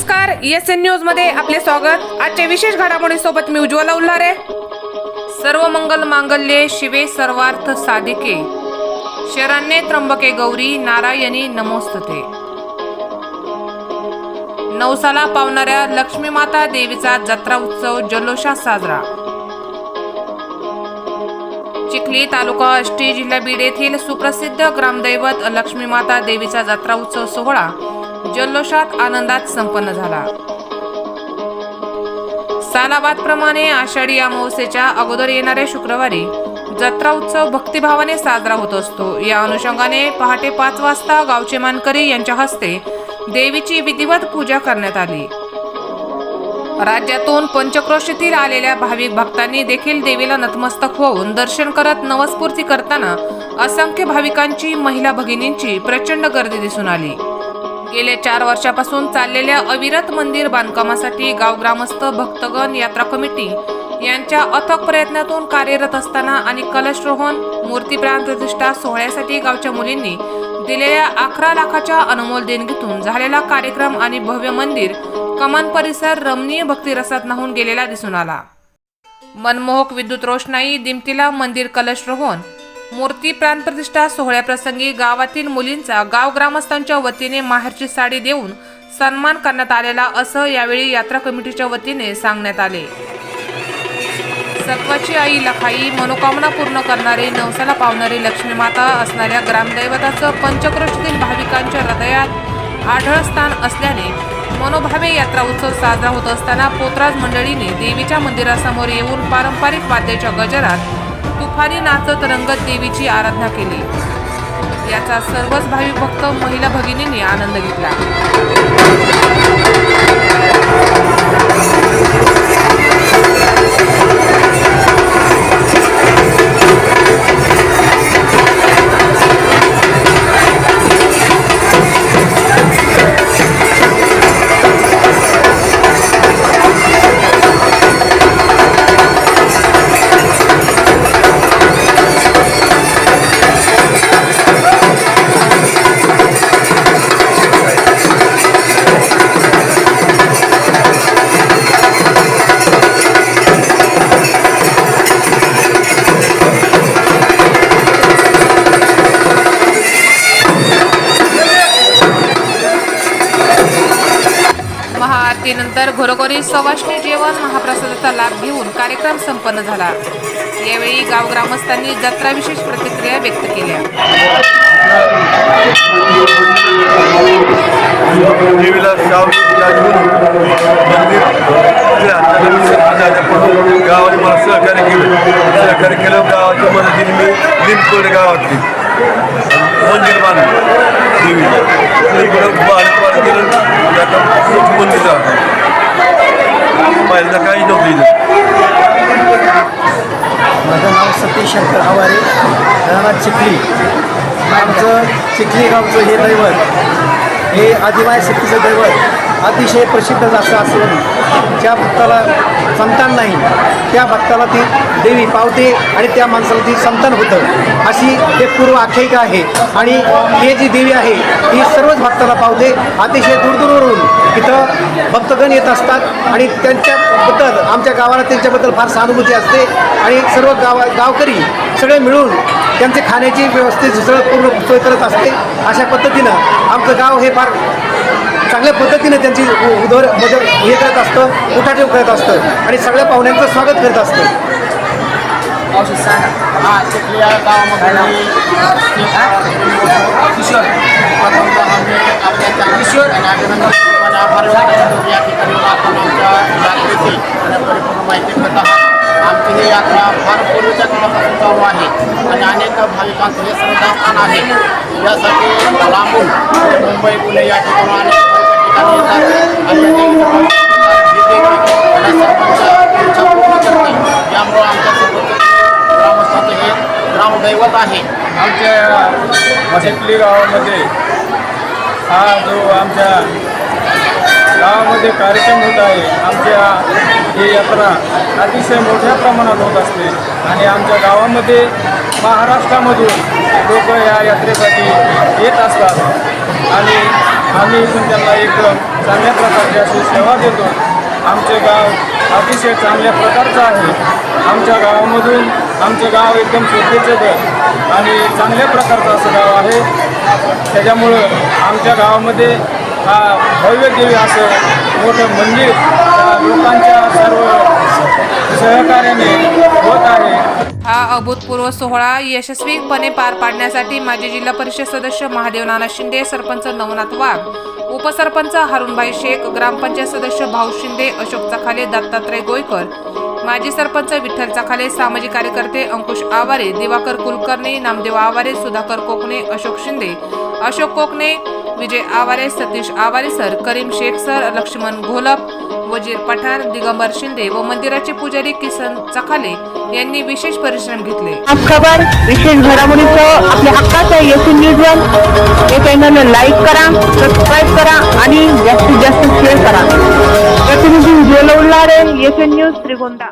नमस्कार S N न्यूजमध्ये आपले स्वागत. आजच्या विशेष घडामोडी सोबत मी उज्ज्वला उल्हारे. सर्व मंगल मांगल्ये शिवे सर्वार्थ साधिके. शरण्ये त्र्यंबके गौरी नारायणी नमोस्तते. नवसाला पावणाऱ्या लक्ष्मी माता देवीचा जत्रा उत्सव जल्लोषात साजरा. चिखली तालुका अष्टी जिल्हा बीड येथील सुप्रसिद्ध ग्रामदैवत लक्ष्मी माता देवीचा जत्रा उत्सव सोहळा. जल्लोषात आनंदात संपन्न झाला. सालाबादप्रमाणे आषाढी अमावस्येच्या अगोदर येणाऱ्या शुक्रवारी जत्रा उत्सव भक्तिभावाने साजरा होत असतो. या अनुषंगाने पहाटे पाच वाजता गावचे मानकरी यांच्या हस्ते देवीची विधिवत पूजा करण्यात आली. राज्यातून पंचक्रोशीतील आलेल्या भाविक भक्तांनी देखील देवीला नतमस्तक होऊन दर्शन करत नवस्फूर्ती करताना असंख्य भाविकांची महिला भगिनींची प्रचंड गर्दी दिसून आली. गेल्या चार वर्षापासून चाललेल्या अविरत मंदिर बांधकामासाठी गाव ग्रामस्थ भक्तगण यात्रा कमिटी यांच्या अथक प्रयत्नातून कार्यरत असताना आणि कलशरोहण मूर्तीप्राण प्रतिष्ठा सोहळ्यासाठी गावच्या मुलींनी दिलेल्या अकरा लाखाच्या अनमोल देणगीतून झालेला कार्यक्रम आणि भव्य मंदिर कमान परिसर रमणीय भक्तिरसात नाहून गेलेला दिसून आला. मनमोहक विद्युत रोषणाई दिमतीला मंदिर कलशरोहण मूर्ती प्राणप्रतिष्ठा सोहळ्याप्रसंगी गावातील मुलींचा गाव ग्रामस्थांच्या वतीने माहेरची साडी देऊन सन्मान करण्यात आलेला असं यावेळी यात्रा कमिटीच्या वतीने सांगण्यात आले. सत्वाची आई लखाई मनोकामना पूर्ण करणारी नवसाला पावणारी लक्ष्मी माता असणाऱ्या ग्रामदैवताचं पंचक्रोशीतील भाविकांच्या हृदयात आढळ स्थान असल्याने मनोभावे यात्रा उत्सव साजरा होत असताना पोतराज मंडळीने देवीच्या मंदिरासमोर येऊन पारंपरिक वाद्याच्या गजरात तुफानी नाचत रंगत देवीची आराधना केली. याचा सर्वच भावी भक्त महिला भगिनींनी आनंद घेतला. त्यानंतर घरोघरी सवाष्णी जेवण महाप्रसादाचा लाभ घेऊन कार्यक्रम संपन्न झाला. यावेळी गाव ग्रामस्थांनी जत्रा विशेष प्रतिक्रिया व्यक्त केल्या. गावाने मला सहकार्य केलं सहकार्य केलं गावाच्या मदतीने मी लिंकवड गावातली मंदिर बांधलं. देवीला इकडं बांधत बांधत केलं त्याचा मंदिर झालं पहिल्यांदा काही नव्हतं इथं? माझं नाव सतीश शंकर हवारे राहणार चिखली. आमचं चिखली गावचं हे दैवत हे आदिवासी शक्तीचं दैवत. अतिशय प्रसिद्ध जास्त असून ज्या भक्ताला संतान नाही त्या भक्ताला ती देवी पावते आणि त्या माणसाला ती संतान होतं. अशी एक पूर्व आख्यायिका आहे. आणि हे जी देवी आहे ती सर्वच भक्ताला पावते. अतिशय दूरदूरवरून इथं भक्तगण येत असतात आणि त्यांच्याबद्दल आमच्या गावाला त्यांच्याबद्दल फार सहानुभूती असते. आणि सर्व गावा गावकरी सगळे मिळून त्यांचे खाण्याची व्यवस्थित झुसळत पूर्ण सोय करत असते. अशा पद्धतीनं आमचं गाव हे फार चांगल्या पद्धतीने त्यांची उदर मदत हे करत असतं उठाठेव करत असतं आणि सगळ्या पाहुण्यांचं स्वागत करत असतं. हा गावामध्ये किशोर आपल्या किशोर. आणि अभिनंदन. या ठिकाणी आपण आमच्या यात्रेची आणि परिपूर्ण माहिती करत आहात. आमची ही यात्रा फार पूर्वीच्या काळापासून चालू आहे आणि अनेक भाविकांचं हे श्रद्धास्थान आहे. यासाठी लांबून मुंबई पुणे या ठिकाणी अनेक ठिकाणी यामुळं आमच्या ग्रामस्थांचं हे ग्रामदैवत आहे आमच्या चिखली गावामध्ये हा जो आमच्या गावामध्ये कार्यक्रम होत आहे आमच्या ही यात्रा अतिशय मोठ्या प्रमाणात होत असते. आणि आमच्या गावामध्ये महाराष्ट्रामधून लोक या यात्रेसाठी येत असतात. आणि आम्ही पण त्यांना एक चांगल्या प्रकारची अशी सेवा देतो. आमचे गाव अतिशय चांगल्या प्रकारचं आहे. आमच्या गावामधून आमचं गाव एकदम शोधेचं घर आणि चांगल्या प्रकारचं असं गाव आहे. त्याच्यामुळं आमच्या गावामध्ये हा भव्य देवी असं मोठं मंदिर लोकांच्या सर्व सहकार्याने होत आहे. हा अभूतपूर्व सोहळा यशस्वीपणे पार पाडण्यासाठी माजी जिल्हा परिषद सदस्य महादेव नाना शिंदे सरपंच नवनाथ वाघ उपसरपंच हारुणभाई शेख ग्रामपंचायत सदस्य भाऊ शिंदे अशोक चखाले दत्तात्रय गोयकर माजी सरपंच विठ्ठल चखाले सामाजिक कार्यकर्ते अंकुश आवारे दिवाकर कुलकर्णी नामदेव आवारे सुधाकर कोकणे अशोक शिंदे अशोक कोकणे विजय आवारे सतीश आवारे सर करीम शेख सर लक्ष्मण घोलप वजीर पठाण दिगंबर शिंदे व मंदिराचे पुजारी किसन चखाले यांनी विशेष परिश्रम घेतले. खबर विशेष घडामोडीचं आपल्या हक्काचं येथून न्यूज वन हे चॅनल लाईक करा सबस्क्राईब करा आणि जास्तीत जास्त शेअर करा. प्रतिनिधी उज्ज्वल उल्हारे येथून न्यूज त्रिगोंदा